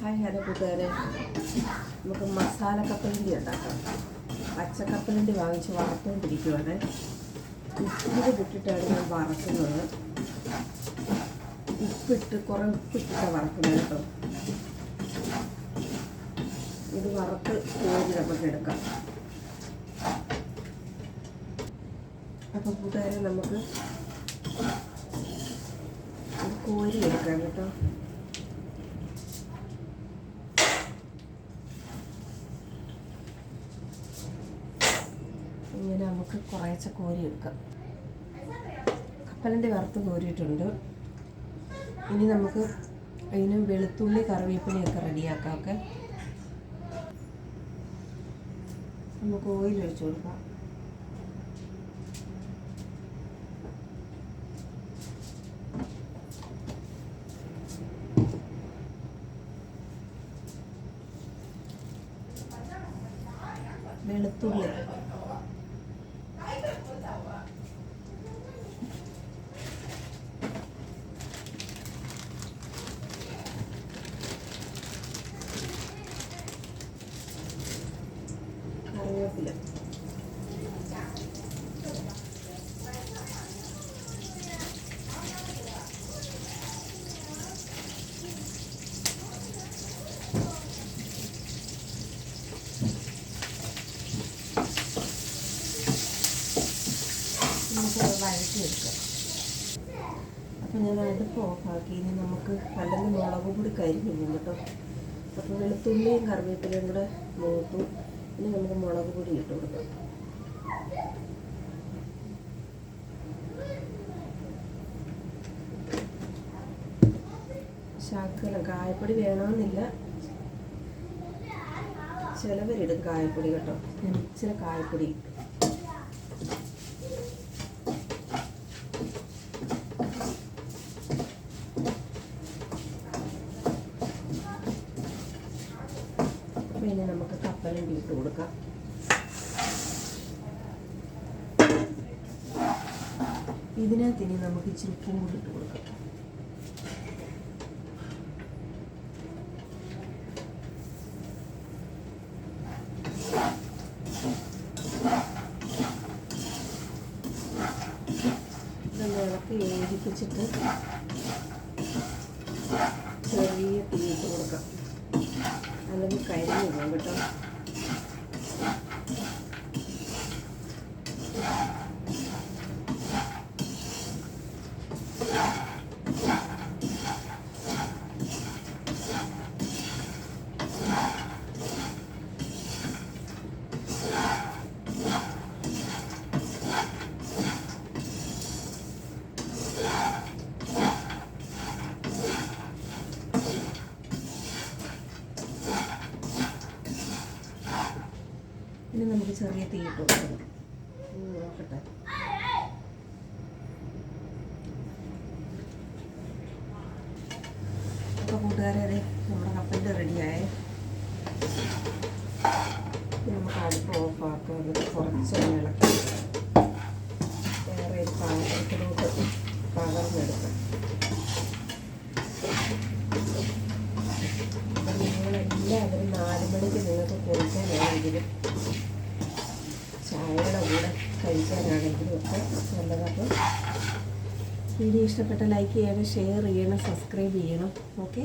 Hi hello കൂട്ടുകാരെ നമുക്ക് മസാല കപ്പലിന്റെ ഉണ്ടാക്കാം. പച്ച കപ്പലണ്ടി വാങ്ങിച്ച് വറുത്തുകൊണ്ടിരിക്കുവാണ്. ഉപ്പിൽ വിട്ടിട്ടാണ് ഞാൻ വറക്കുന്നത്. ഉപ്പിട്ട് കുറേ ഉപ്പിട്ടിട്ടാണ് വറക്കുന്നത് കേട്ടോ. ഇത് വറുത്ത് കോരി നമുക്ക് എടുക്കാം. അപ്പോൾ കൂട്ടുകാരെ നമുക്ക് കോരി എടുക്കാം കേട്ടോ. നമുക്ക് കുറേശ്ശെ കോരി എടുക്കാം കപ്പലണ്ടി വറുത്ത് കോരിയിട്ടുണ്ട്. ഇനി നമുക്ക് അതിന് വെളുത്തുള്ളി കറിവേപ്പിലയൊക്കെ റെഡിയാക്കാം ഓക്കെ നമുക്ക് ഓയിൽ ഒഴിച്ചു കൊടുക്കാം. വെളുത്തുള്ളി. നമുക്ക് വഴറ്റിയെടുക്കാം അപ്പം ഞാൻ അടുപ്പ് ഓഫാക്കി ഇനി നമുക്ക് അല്ലെങ്കിൽ മുളക് പൊടി കരിഞ്ഞു പോകും കേട്ടോ. അപ്പോൾ വെളുത്തുള്ളിയും കറിവേപ്പിലയും കൂടെ മൂത്തു ഇനി നമുക്ക് മുളക് പൊടി ഇട്ട് കൊടുക്കാം. ശാക്കല കായപ്പൊടി വേണമെന്നില്ല. ചിലവരിടും കായപ്പൊടി കേട്ടോ. ഇച്ചിരി കായപ്പൊടി ഇട്ടു. പിന്നെ നമുക്ക് കപ്പലണ്ടി ഇട്ട് കൊടുക്കാം. ഇതിനകത്ത് ഇനി നമുക്ക് ഇച്ചിരി ഉപ്പും കൂടി ഇട്ട് കൊടുക്കാം. ചെറിയ തീയിട്ട് കൊടുക്കാം. അല്ലെങ്കിൽ കരിഞ്ഞു പോകും കേട്ടോ. ഇനി നമുക്ക് ചെറിയ തീ ഇട്ട് കൊടുക്കണം നോക്കട്ടെ. അപ്പോൾ കൂട്ടുകാരെ അതെ നമ്മുടെ കപ്പലിന്റെ റെഡിയായേ. നമുക്ക് അടുപ്പ് ഓഫാക്കാം എന്നിട്ട് കുറച്ച് ഇളക്കി. വേറെ പാത്രത്തിലോട്ട് പകർന്നെടുക്കാം. അപ്പം നിങ്ങളെല്ലാവരും നാല് മണിക്ക് നിങ്ങൾക്ക് കുറിക്കാനാണെങ്കിലും ചായയുടെ കൂടെ കഴിക്കാനാണെങ്കിലും ഒക്കെ നല്ലതാണ് വീഡിയോ ഇഷ്ടപ്പെട്ട ലൈക്ക് ചെയ്യണം ഷെയർ ചെയ്യണം സബ്സ്ക്രൈബ് ചെയ്യണം. ഓക്കെ